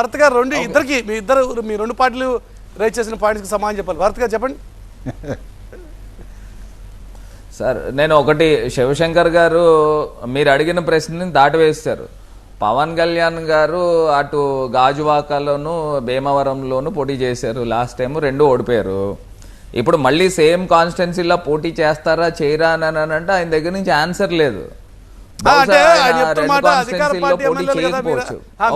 భరత్ గారు రెండు ఇద్దరికి మీ ఇద్దరు మీ రెండు పార్టీలు రైజ్ చేసిన పాయింట్స్కి సమాధానం చెప్పాలి. భరత్ గారు చెప్పండి. సార్ నేను ఒకటి శివశంకర్ గారు మీరు అడిగిన ప్రశ్నని దాటివేస్తారు పవన్ కళ్యాణ్ గారు అటు గాజువాకలోను భీమవరంలోను పోటీ చేశారు. లాస్ట్ టైం రెండు ఓడిపోయారు. ఇప్పుడు మళ్ళీ సేమ్ కాన్స్టిట్యున్సీలో పోటీ చేస్తారా చేయరా అని అని అంటే ఆయన దగ్గర నుంచి ఆన్సర్ లేదు.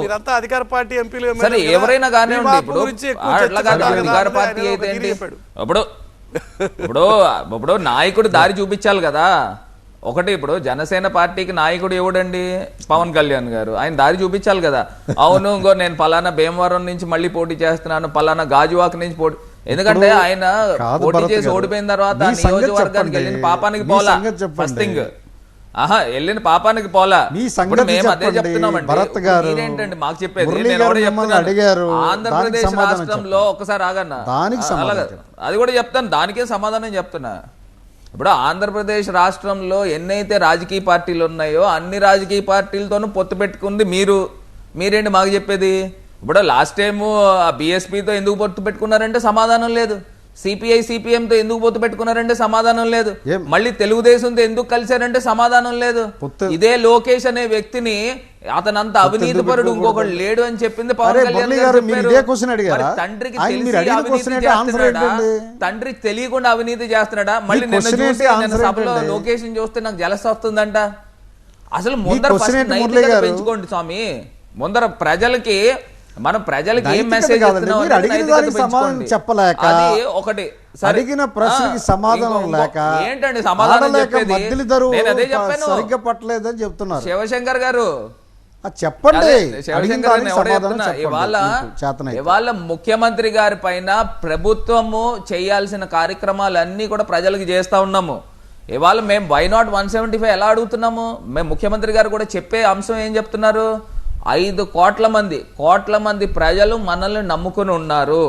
మీరంతా అధికార పార్టీ ఎంపీలు సరే ఎమ్మెల్యేలు కదా. ఎవరైనా మార్పు ఇప్పుడు అధికార పార్టీ అయితే. ఇప్పుడు ఇప్పుడు ఇప్పుడు నాయకుడు దారి చూపించాలి కదా ఒకటి ఇప్పుడు జనసేన పార్టీకి నాయకుడు ఎవడండి పవన్ కళ్యాణ్ గారు ఆయన దారి చూపించాలి కదా అవును ఇంకో నేను పలానా భీమవరం నుంచి మళ్ళీ పోటీ చేస్తున్నాను పలానా గాజువాక నుంచి పోటీ ఎందుకంటే ఆయన పోటీ చేసి. ఓడిపోయిన తర్వాత నియోజకవర్గానికి. వెళ్ళిన పాపానికి పోలా. ఫస్ట్ థింగ్ ఆహా వెళ్ళిన పాపానికి పోలా. మీ సంగతి భరత్ గారు. మీరేంటండి? మాకు చెప్పేది. అడిగారు. ఆంధ్రప్రదేశ్ రాష్ట్రంలో ఒకసారి ఆగన్న. దానికి అది కూడా చెప్తాను. దానికే సమాధానం చెప్తున్నా. ఇప్పుడు ఆంధ్రప్రదేశ్ రాష్ట్రంలో ఎన్నైతే రాజకీయ పార్టీలు ఉన్నాయో అన్ని రాజకీయ పార్టీలతోనూ పొత్తు పెట్టుకుంది మీరు. మీరేంటి మాకు చెప్పేది? ఇప్పుడు లాస్ట్ టైం బీఎస్పీతో ఎందుకు పొత్తు పెట్టుకున్నారంటే సమాధానం లేదు. సిపిఐ సిపిఎంతో ఎందుకు పొత్తు పెట్టుకున్నారంటే సమాధానం లేదు? మళ్ళీ తెలుగుదేశంతో ఎందుకు కలిశారంటే సమాధానం లేదు. ఇదే లోకేష్ అనే వ్యక్తిని అతనంత అవినీతి పరుడు ఇంకొకడు లేడు అని చెప్పింది పవన్ కళ్యాణ్ తండ్రికి తెలియకుండా అవినీతి చేస్తున్నాడా? మళ్ళీ నిన్న చూసి సభలో? లోకేష్ చూస్తే నాకు జలస వస్తుందంట. అసలు ముందర? పెంచుకోండి స్వామి. ముందర ప్రజలకి మనం ప్రజలకి ఏం మెసేజ్ సమాధానం. చెప్పలేక, ఒకటి. అడిగిన ప్రశ్నకి సమాధానం లేక ఏంటండి సమాధానం చెప్పేది? నేను అదే చెప్పాను. సరిగ్గా పట్టలేదని చెప్తున్నారు. శివశంకర్ గారు. చెప్పండి. ఇవాళ. ఇవాళ ముఖ్యమంత్రి గారి పైన ప్రభుత్వము చేయాల్సిన కార్యక్రమాలన్నీ కూడా ప్రజలకు చేస్తా ఉన్నాము. ఇవాళ మేము why not one seventy five ఎలా అడుగుతున్నాము? మేము ముఖ్యమంత్రి గారు కూడా చెప్పే అంశం ఏం చెప్తున్నారు? ఐదు కోట్ల మంది కోట్ల మంది ప్రజలు మనల్ని నమ్ముకుని ఉన్నారు.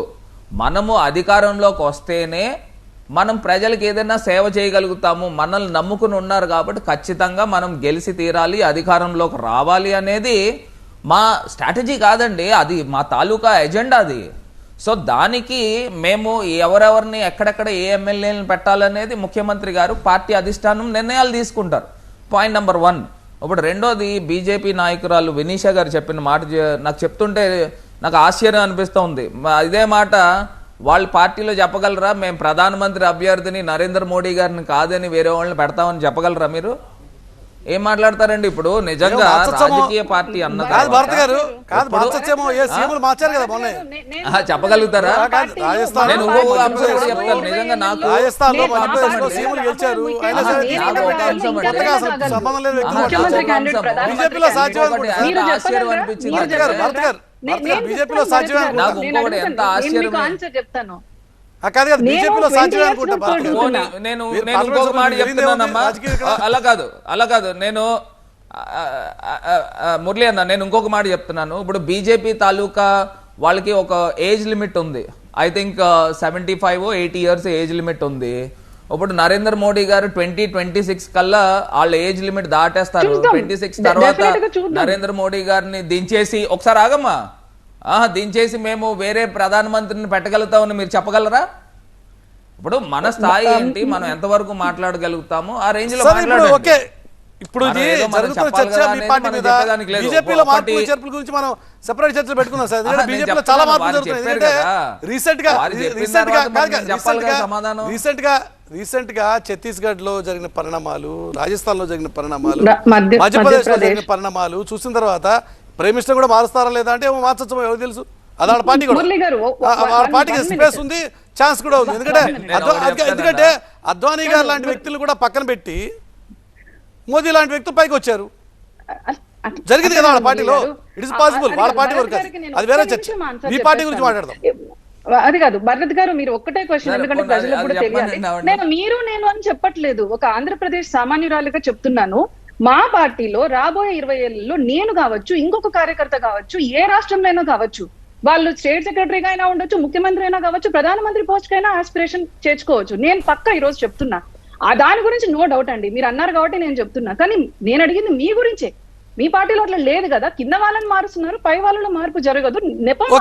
మనము అధికారంలోకి వస్తేనే మనం ప్రజలకు ఏదైనా సేవ చేయగలుగుతాము మనల్ని నమ్ముకుని ఉన్నారు కాబట్టి ఖచ్చితంగా మనం గెలిచి తీరాలి అధికారంలోకి రావాలి అనేది మా స్ట్రాటజీ కాదండి అది మా తాలూకా ఎజెండా అది. సో దానికి మేము ఎవరెవరిని ఎక్కడెక్కడ ఏ ఎమ్మెల్యేలను పెట్టాలనేది ముఖ్యమంత్రి గారు పార్టీ అధిష్టానం నిర్ణయాలు తీసుకుంటారు. Point number one. ఇప్పుడు రెండోది బీజేపీ నాయకురాలు వినీషా గారు చెప్పిన మాట నాకు చెప్తుంటే నాకు ఆశ్చర్యం అనిపిస్తోంది ఇదే మాట వాళ్ళ పార్టీలో చెప్పగలరా? మేము ప్రధానమంత్రి అభ్యర్థిని నరేంద్ర మోడీ గారిని కాదని వేరే వాళ్ళని పెడతామని చెప్పగలరా మీరు? ఏం మాట్లాడతారండి ఇప్పుడు? నిజంగా. రాజకీయ పార్టీ అన్న కాదు భరత్ గారు కాదు ఇప్పుడు- మార్చొచ్చేమో ఏ సీఎంలు మార్చారు కదా మొన్న. ఆహా, చెప్పగలుగుతారా? రాజస్థాన్ నేను అంశం కూడా చెప్తాను. నిజంగా నాకు రాజస్థాన్లో నేను మధ్యప్రదేశ్లో మాట్లాడండి. సీఎంలు గెలిచారు. అయినా ఆహా, సరే నాకు కొత్తగా అసలు సంబంధం లేదు. బీజేపీలో సాధ్యం ఇంకొకటి. ఎంత మీరు ఆశ్చర్యం? అనిపించింది. భరత్ గారు, భరత్ గారు, బీజేపీలో చెప్తాను సాధ్యం. నాకు ఇంకొకటి. ఎంత ఆశ్చర్యం కాదు బీజేపీలో 20 సాధ్యం years అనుకుంటా నుంచి భరత్ గారు. పోనీ, చూస్తున్నా. నేను నేను ఇంకొక మాట చెప్తున్నానమ్మా అలా కాదు అలా కాదు నేను మురళి అన్న నేను ఇంకొక మాట చెప్తున్నాను ఇప్పుడు బీజేపీ తాలూకా వాళ్ళకి ఒక ఏజ్ లిమిట్ ఉంది I think seventy five eighty years age limit ఉంది ఇప్పుడు నరేంద్ర మోడీ గారు ట్వంటీ ట్వంటీ సిక్స్ కల్లా వాళ్ళ ఏజ్ లిమిట్ దాటేస్తారు. ట్వంటీ సిక్స్ తర్వాత. నరేంద్ర మోడీ గారిని దించేసి ఒకసారి ఆగమ్మా దించేసి మేము వేరే ప్రధానమంత్రిని పెట్టగలుగుతామని మీరు చెప్పగలరా ఇప్పుడు మన స్థాయి ఏంటి మనం ఎంతవరకు మాట్లాడగలుగుతాము ఆ రేంజ్లో. ఓకే ఇప్పుడు. బీజేపీలో మార్పులు చేర్పుల గురించి మనం సెపరేట్ చర్చలు పెట్టుకున్నాం సార్ బీజేపీలో చాలా మార్పులు జరుగుతున్నాయి. రీసెంట్గా రీసెంట్గా రీసెంట్గా కదా సమాధానం. రీసెంట్గా రీసెంట్గా ఛత్తీస్గఢ్లో జరిగిన పరిణామాలు రాజస్థాన్లో జరిగిన పరిణామాలు మధ్యప్రదేశ్లో జరిగిన. పరిణామాలు చూసిన తర్వాత ప్రైమ్ మినిస్టర్ కూడా మారుస్తారా లేదా అంటే మార్చొచ్చు ఎవరు తెలుసు? అది ఆడ పార్టీ కూడా. పార్టీకి స్పేస్. ఉంది ఛాన్స్ కూడా ఉంది. ఎందుకంటే ఎందుకంటే అద్వానీ గారు లాంటి వ్యక్తులు కూడా పక్కన పెట్టి మోదీ లాంటి వ్యక్తులు పైకి వచ్చారు. జరిగింది కదా వాళ్ళ పార్టీలో? ఇట్ ఇస్ పాసిబుల్ అది వాళ్ళ పార్టీ వరకు అది వేరే చర్చ. మీ పార్టీ గురించి. మాట్లాడదాం. అది కాదు భరత్ గారు మీరు ఒక్కటే క్వశ్చన్ ఎందుకంటే ప్రజలకు కూడా తెలియాలి. నేను మీరు నేను అని చెప్పట్లేదు. ఒక ఆంధ్రప్రదేశ్ సామాన్యురాలుగా చెప్తున్నాను. మా పార్టీలో రాబోయే ఇరవై ఏళ్ళలో నేను కావచ్చు ఇంకొక కార్యకర్త కావచ్చు ఏ రాష్ట్రంలో అయినా కావచ్చు వాళ్ళు స్టేట్ సెక్రటరీగా అయినా ఉండొచ్చు ముఖ్యమంత్రి అయినా కావచ్చు ప్రధానమంత్రి పోస్ట్ కైనా ఆస్పిరేషన్ చేర్చుకోవచ్చు. నేను పక్క ఈ రోజు చెప్తున్నా. ఆ దాని గురించి నో డౌట్ అండి. మీరు అన్నారు కాబట్టి నేను చెప్తున్నా. కానీ నేను అడిగింది మీ గురించే. మీ పార్టీలో అట్లా లేదు కదా. కింద వాళ్ళని మారుస్తున్నారు పై వాళ్ళలో మార్పు జరగదు. నెపం